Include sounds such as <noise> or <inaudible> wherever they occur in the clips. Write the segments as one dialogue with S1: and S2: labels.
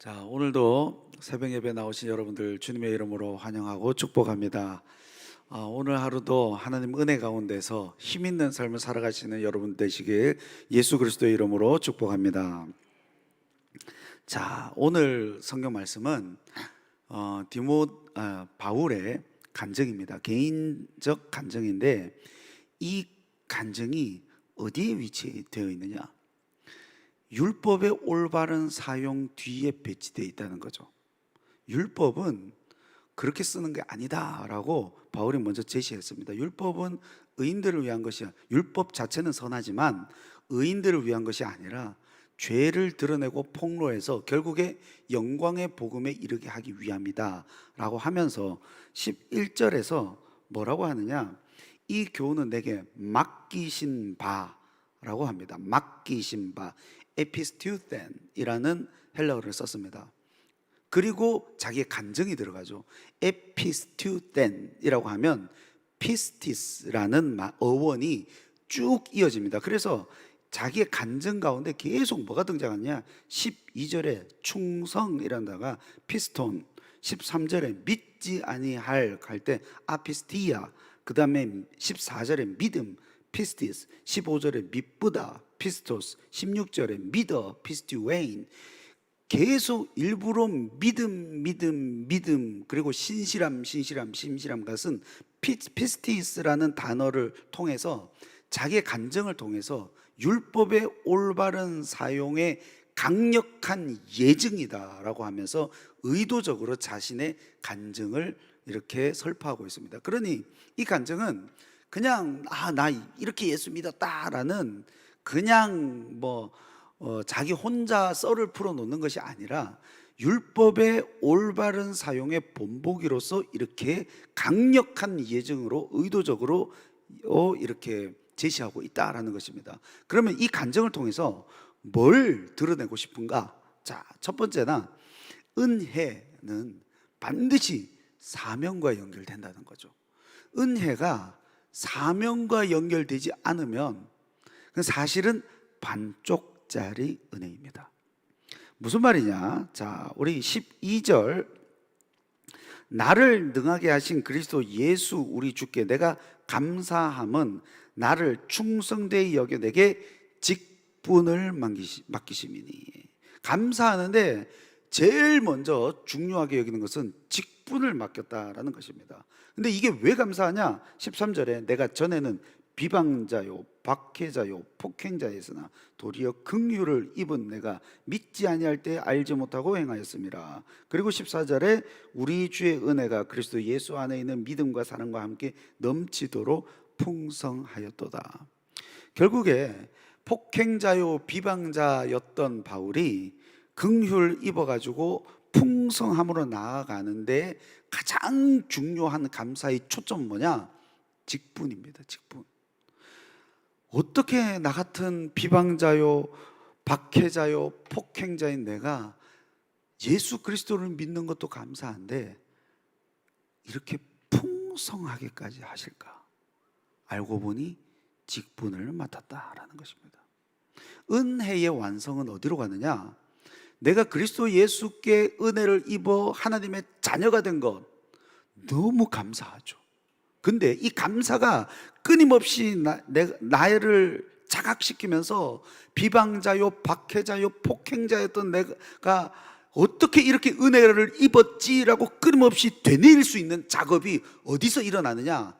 S1: 자, 오늘도 새벽 예배 나오신 여러분들 주님의 이름으로 환영하고 축복합니다. 아, 오늘 하루도 하나님 은혜 가운데서 힘 있는 삶을 살아가시는 여러분 되시길 예수 그리스도의 이름으로 축복합니다. 자, 오늘 성경 말씀은 어, 디모 아, 바울의 간증입니다. 개인적 간증인데 이 간증이 어디에 위치되어 있느냐? 율법의 올바른 사용 뒤에 배치되어 있다는 거죠. 율법은 그렇게 쓰는 게 아니다라고 바울이 먼저 제시했습니다. 율법은 의인들을 위한 것이야. 율법 자체는 선하지만 의인들을 위한 것이 아니라 죄를 드러내고 폭로해서 결국에 영광의 복음에 이르게 하기 위함이다라고 하면서 11절에서 뭐라고 하느냐? 이 교훈은 내게 맡기신 바라고 합니다. 맡기신 바. 에피스튜텐이라는 헬라어를 썼습니다. 그리고 자기의 간증이 들어가죠. 에피스튜텐이라고 하면 피스티스라는 마- 어원이 쭉 이어집니다. 그래서 자기의 간증 가운데 계속 뭐가 등장하냐? 12절에 충성이라는 단어가 피스톤, 13절에 믿지 아니할 갈 때 아피스티아, 그다음에 14절에 믿음, 피스티스, 15절에 믿보다 피스토스, 16절에 믿어 피스티웨인 계속 일부러 믿음, 믿음, 믿음 그리고 신실함, 신실함, 신실함 피, 피스티스라는 단어를 통해서 자기의 간증을 통해서 율법의 올바른 사용의 강력한 예증이다라고 하면서 의도적으로 자신의 간증을 이렇게 설파하고 있습니다. 그러니 이 간증은 그냥 아 나 이렇게 예수 믿었다라는 그냥 뭐 어, 자기 혼자 썰을 풀어 놓는 것이 아니라 율법의 올바른 사용의 본보기로서 이렇게 강력한 예증으로 의도적으로 어, 이렇게 제시하고 있다라는 것입니다. 그러면 이 간증을 통해서 뭘 드러내고 싶은가? 자, 첫 번째나 은혜는 반드시 사명과 연결된다는 거죠. 은혜가 사명과 연결되지 않으면 그 사실은 반쪽짜리 은혜입니다. 무슨 말이냐? 자, 우리 12절 나를 능하게 하신 그리스도 예수 우리 주께 내가 감사함은 나를 충성되이 여겨 내게 직분을 맡기심이니 감사하는데 제일 먼저 중요하게 여기는 것은 직분을 맡겼다라는 것입니다. 근데 이게 왜 감사하냐? 13절에 내가 전에는 비방자요, 박해자요, 폭행자였으나 도리어 긍휼을 입은 내가 믿지 아니할 때 알지 못하고 행하였습니다. 그리고 14절에 우리 주의 은혜가 그리스도 예수 안에 있는 믿음과 사랑과 함께 넘치도록 풍성하였도다. 결국에 폭행자요, 비방자였던 바울이 긍휼 입어 가지고 풍성함으로 나아가는데 가장 중요한 감사의 초점은 뭐냐? 직분입니다. 직분. 어떻게 나 같은 비방자요, 박해자요, 폭행자인 내가 예수 그리스도를 믿는 것도 감사한데 이렇게 풍성하게까지 하실까? 알고 보니 직분을 맡았다라는 것입니다. 은혜의 완성은 어디로 가느냐? 내가 그리스도 예수께 은혜를 입어 하나님의 자녀가 된 것 너무 감사하죠. 근데 이 감사가 끊임없이 나, 내, 나를 자각시키면서 비방자요, 박해자요, 폭행자였던 내가 어떻게 이렇게 은혜를 입었지라고 끊임없이 되뇌일 수 있는 작업이 어디서 일어나느냐?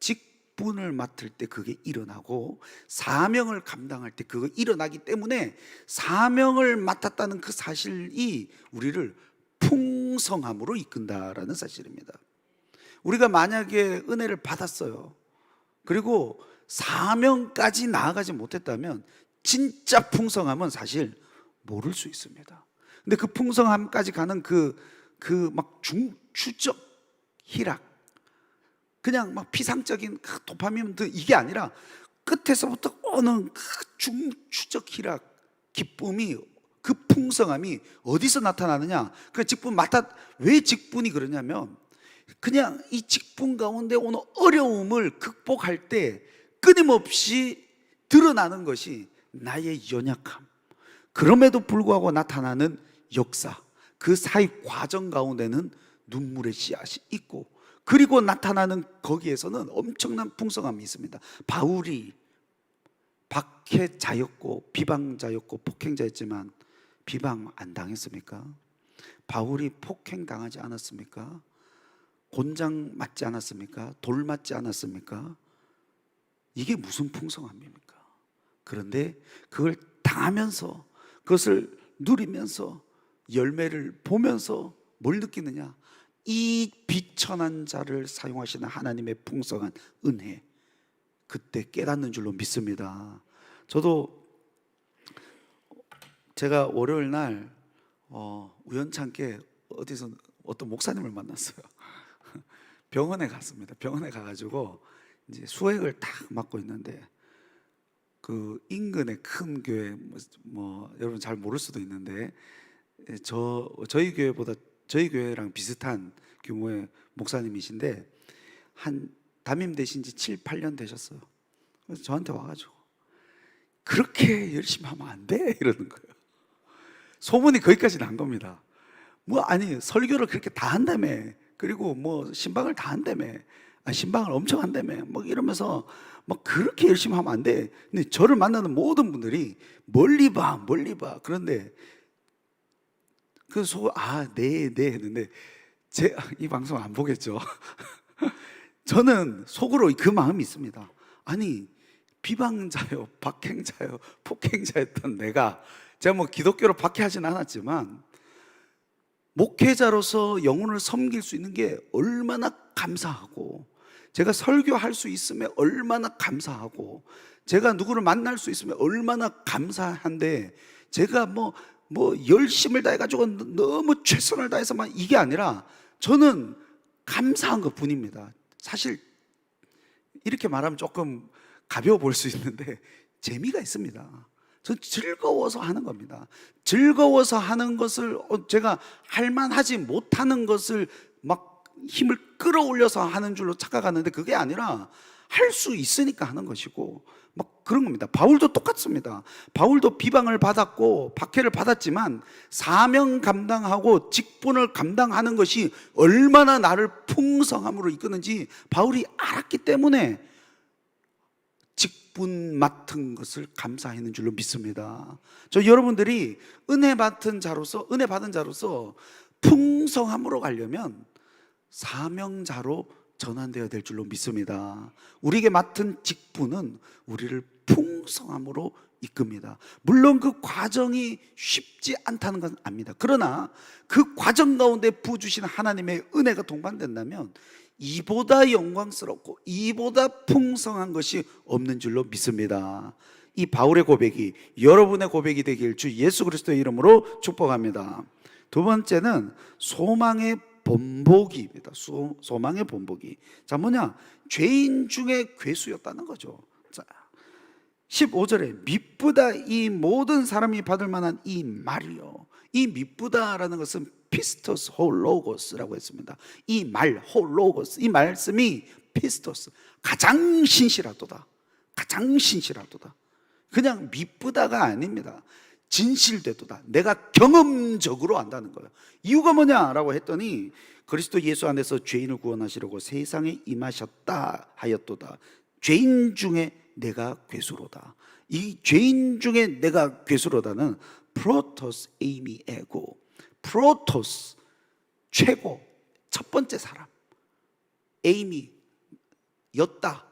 S1: 직분을 맡을 때 그게 일어나고 사명을 감당할 때 그거 일어나기 때문에 사명을 맡았다는 그 사실이 우리를 풍성함으로 이끈다라는 사실입니다. 우리가 만약에 은혜를 받았어요. 그리고 사명까지 나아가지 못했다면 진짜 풍성함은 사실 모를 수 있습니다. 근데 그 풍성함까지 가는 그 그 막 중추적 희락 그냥 막 피상적인 그 도파민 이게 아니라 끝에서부터 오는 그 중추적 희락 기쁨이 그 풍성함이 어디서 나타나느냐? 그 직분 맡아 왜 직분이 그러냐면 그냥 이 직분 가운데 오는 어려움을 극복할 때 끊임없이 드러나는 것이 나의 연약함. 그럼에도 불구하고 나타나는 역사. 그 사이 과정 가운데는 눈물의 씨앗이 있고 그리고 나타나는 거기에서는 엄청난 풍성함이 있습니다. 바울이 박해자였고 비방자였고 폭행자였지만 비방 안 당했습니까? 바울이 폭행 당하지 않았습니까? 곤장 맞지 않았습니까? 돌 맞지 않았습니까? 이게 무슨 풍성함입니까? 그런데 그걸 당하면서 그것을 누리면서 열매를 보면서 뭘 느끼느냐? 이 비천한 자를 사용하시는 하나님의 풍성한 은혜 그때 깨닫는 줄로 믿습니다. 저도 제가 월요일 날 어, 우연찮게 어디서 어떤 목사님을 만났어요. 병원에 갔습니다. 병원에 가가지고 이제 수액을 딱 맞고 있는데 그 인근의 큰 교회 뭐, 뭐 여러분 잘 모를 수도 있는데 예, 저 저희 교회보다 저희 교회랑 비슷한 규모의 목사님이신데 한 담임 되신 지 7, 8년 되셨어요. 그래서 저한테 와가지고 그렇게 열심히 하면 안 돼 <laughs> 이러는 거예요. 소문이 거기까지 난 겁니다. 뭐 아니 설교를 그렇게 다 한다며 그리고 뭐 신방을 다 한다며 아, 신방을 엄청 한다며 뭐 이러면서 막 그렇게 열심히 하면 안 돼. 근데 저를 만나는 모든 분들이 멀리 봐 멀리 봐 그런데 그속 아네네 네 했는데 제 이 방송 안 보겠죠. <laughs> 저는 속으로 그 마음이 있습니다. 아니 비방자요, 박행자요, 폭행자였던 내가 제가 뭐 기독교로 박해하진 않았지만 목회자로서 영혼을 섬길 수 있는 게 얼마나 감사하고 제가 설교할 수 있으면 얼마나 감사하고 제가 누구를 만날 수 있으면 얼마나 감사한데 제가 뭐뭐 열심을 다해가지고 너무 최선을 다해서만 이게 아니라 저는 감사한 것 뿐입니다. 사실 이렇게 말하면 조금 가벼워 보일 수 있는데 <laughs> 재미가 있습니다. 전 즐거워서 하는 겁니다. 즐거워서 하는 것을 어, 제가 할만하지 못하는 것을 막 힘을 끌어올려서 하는 줄로 착각하는데 그게 아니라 할 수 있으니까 하는 것이고 막 그런 겁니다. 바울도 똑같습니다. 바울도 비방을 받았고 박해를 받았지만 사명 감당하고 직분을 감당하는 것이 얼마나 나를 풍성함으로 이끄는지 바울이 알았기 때문에 직분 맡은 것을 감사하는 줄로 믿습니다. 저 여러분들이 은혜 받은 자로서 은혜 받은 자로서 풍성함으로 가려면 사명자로 전환되어야 될 줄로 믿습니다. 우리에게 맡은 직분은 우리를 풍성함으로 이끕니다. 물론 그 과정이 쉽지 않다는 건 압니다. 그러나 그 과정 가운데 부어주신 하나님의 은혜가 동반된다면 이보다 영광스럽고 이보다 풍성한 것이 없는 줄로 믿습니다. 이 바울의 고백이 여러분의 고백이 되길 주 예수 그리스도의 이름으로 축복합니다. 두 번째는 소망의 본보기입니다. 소, 소망의 본보기. 자, 뭐냐? 죄인 중에 괴수였다는 거죠. 자, 15절에 미쁘다 이 모든 사람이 받을 만한 이 말이요. 이 미쁘다라는 것은 피스토스 홀로고스라고 했습니다. 이 말 홀로고스 이 말씀이 피스토스 가장 신실하도다. 가장 신실하도다. 그냥 미쁘다가 아닙니다. 진실되도다. 내가 경험적으로 안다는 거예요. 이유가 뭐냐라고 했더니 그리스도 예수 안에서 죄인을 구원하시려고 세상에 임하셨다 하였도다. 죄인 중에 내가 괴수로다. 이 죄인 중에 내가 괴수로다는 프로토스 에이미 에고 프로토스 최고 첫 번째 사람. 에이미 였다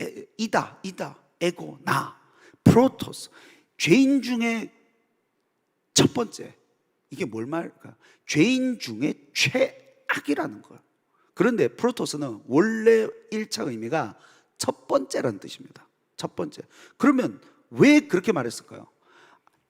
S1: 에, 이다 이다 에고 나. 프로토스. 죄인 중에 첫 번째. 이게 뭘 말할까 죄인 중에 최악이라는 거야 그런데 프로토스는 원래 1차 의미가 첫 번째라는 뜻입니다. 첫 번째. 그러면 왜 그렇게 말했을까요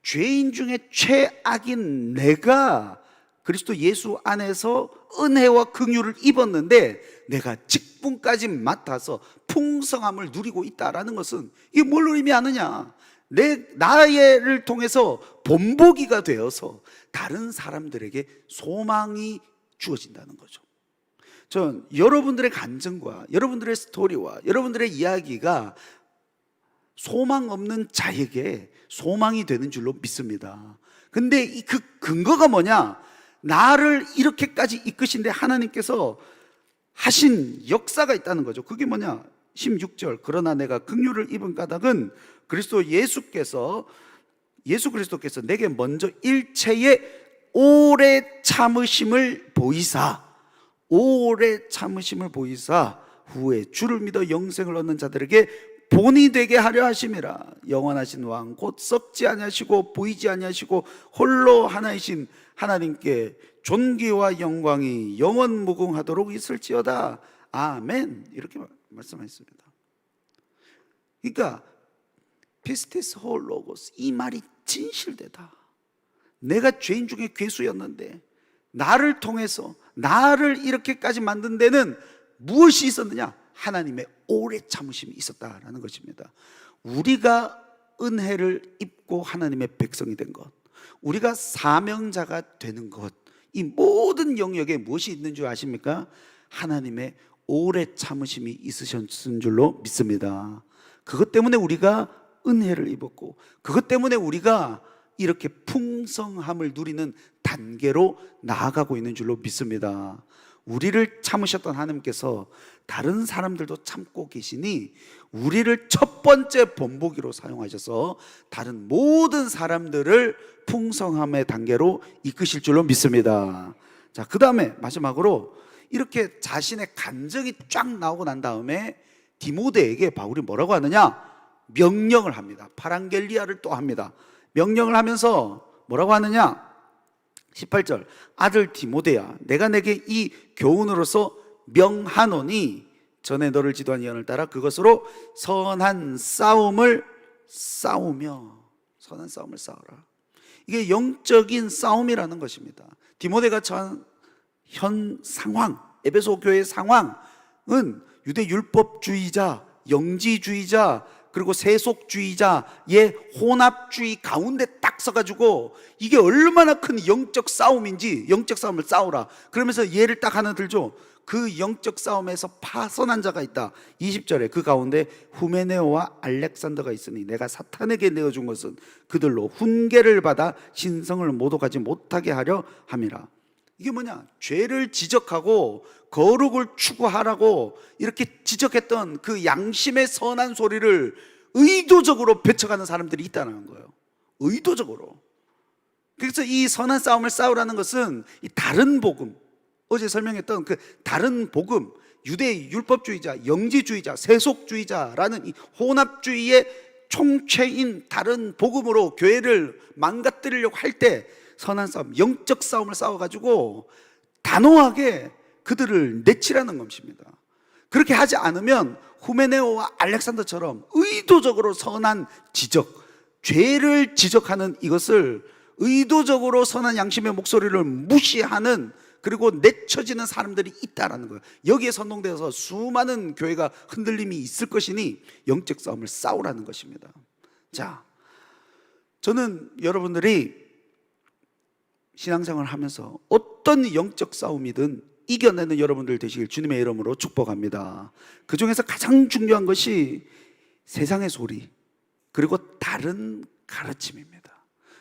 S1: 죄인 중에 최악인 내가 그리스도 예수 안에서 은혜와 긍휼을 입었는데 내가 직분까지 맡아서 풍성함을 누리고 있다라는 것은 이게 뭘 의미하느냐? 내 나를 통해서 본보기가 되어서 다른 사람들에게 소망이 주어진다는 거죠. 전 여러분들의 감정과 여러분들의 스토리와 여러분들의 이야기가 소망 없는 자에게 소망이 되는 줄로 믿습니다. 근데 이그 근거가 뭐냐? 나를 이렇게까지 이끄신데 하나님께서 하신 역사가 있다는 거죠. 그게 뭐냐? 16절. 그러나 내가 긍휼을 입은 까닭은 그리스도 예수께서 예수 그리스도께서 내게 먼저 일체의 오래 참으심을 보이사 오래 참으심을 보이사 후에 주를 믿어 영생을 얻는 자들에게 본이 되게 하려 하심이라 영원하신 왕 곧 썩지 아니하시고 보이지 아니하시고 홀로 하나이신 하나님께 존귀와 영광이 영원 무궁하도록 있을지어다 아멘 이렇게 말씀하셨습니다. 그러니까 피스티스 홀로고스 이 말이 진실되다. 내가 죄인 중에 괴수였는데 나를 통해서 나를 이렇게까지 만든 데는 무엇이 있었느냐? 하나님의 오래 참으심이 있었다라는 것입니다. 우리가 은혜를 입고 하나님의 백성이 된 것, 우리가 사명자가 되는 것, 이 모든 영역에 무엇이 있는 줄 아십니까? 하나님의 오래 참으심이 있으셨은 줄로 믿습니다. 그것 때문에 우리가 은혜를 입었고, 그것 때문에 우리가 이렇게 풍성함을 누리는 단계로 나아가고 있는 줄로 믿습니다. 우리를 참으셨던 하나님께서 다른 사람들도 참고 계시니 우리를 첫 번째 본보기로 사용하셔서 다른 모든 사람들을 풍성함의 단계로 이끄실 줄로 믿습니다. 자, 그 다음에 마지막으로 이렇게 자신의 감정이 쫙 나오고 난 다음에 디모데에게 바울이 뭐라고 하느냐? 명령을 합니다. 파랑겔리아를 또 합니다. 명령을 하면서 뭐라고 하느냐? 18절 아들 디모데야 내가 내게 이 교훈으로서 명하노니 전에 너를 지도한 예언을 따라 그것으로 선한 싸움을 싸우며 선한 싸움을 싸우라. 이게 영적인 싸움이라는 것입니다. 디모데가 처한 현 상황 에베소 교회의 상황은 유대 율법주의자 영지주의자 그리고 세속주의자의 혼합주의 가운데 딱 서가지고 이게 얼마나 큰 영적 싸움인지 영적 싸움을 싸우라. 그러면서 예를 딱 하나 들죠. 그 영적 싸움에서 파선한 자가 있다. 20절에 그 가운데 후메네오와 알렉산더가 있으니 내가 사탄에게 내어준 것은 그들로 훈계를 받아 신성을 모독하지 못하게 하려 함이라. 이게 뭐냐? 죄를 지적하고 거룩을 추구하라고 이렇게 지적했던 그 양심의 선한 소리를 의도적으로 벼쳐가는 사람들이 있다는 거예요. 의도적으로. 그래서 이 선한 싸움을 싸우라는 것은 이 다른 복음, 어제 설명했던 그 다른 복음, 유대 율법주의자, 영지주의자, 세속주의자라는 이 혼합주의의 총체인 다른 복음으로 교회를 망가뜨리려고 할 때 선한 싸움, 영적 싸움을 싸워가지고 단호하게 그들을 내치라는 것입니다. 그렇게 하지 않으면 후메네오와 알렉산더처럼 의도적으로 선한 지적, 죄를 지적하는 이것을 의도적으로 선한 양심의 목소리를 무시하는 그리고 내쳐지는 사람들이 있다라는 거예요. 여기에 선동되어서 수많은 교회가 흔들림이 있을 것이니 영적 싸움을 싸우라는 것입니다. 자, 저는 여러분들이 신앙생활을 하면서 어떤 영적 싸움이든 이겨내는 여러분들 되시길 주님의 이름으로 축복합니다. 그 중에서 가장 중요한 것이 세상의 소리, 그리고 다른 가르침입니다.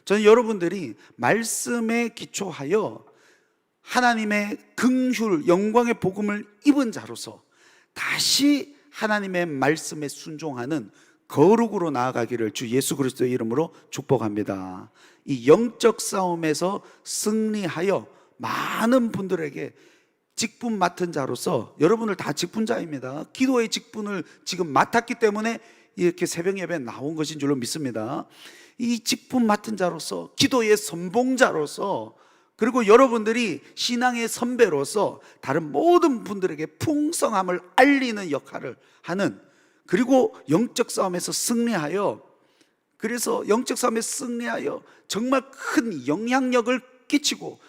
S1: 저는 여러분들이 말씀에 기초하여 하나님의 긍휼, 영광의 복음을 입은 자로서 다시 하나님의 말씀에 순종하는 거룩으로 나아가기를 주 예수 그리스도의 이름으로 축복합니다. 이 영적 싸움에서 승리하여 많은 분들에게 직분 맡은 자로서 여러분을 다 직분자입니다. 기도의 직분을 지금 맡았기 때문에 이렇게 새벽 예배에 나온 것인 줄로 믿습니다. 이 직분 맡은 자로서 기도의 선봉자로서 그리고 여러분들이 신앙의 선배로서 다른 모든 분들에게 풍성함을 알리는 역할을 하는 그리고 영적 싸움에서 승리하여 그래서 영적 싸움에 승리하여 정말 큰 영향력을 끼치고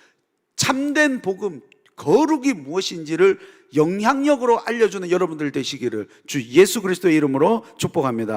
S1: 참된 복음 거룩이 무엇인지를 영향력으로 알려주는 여러분들 되시기를 주 예수 그리스도의 이름으로 축복합니다.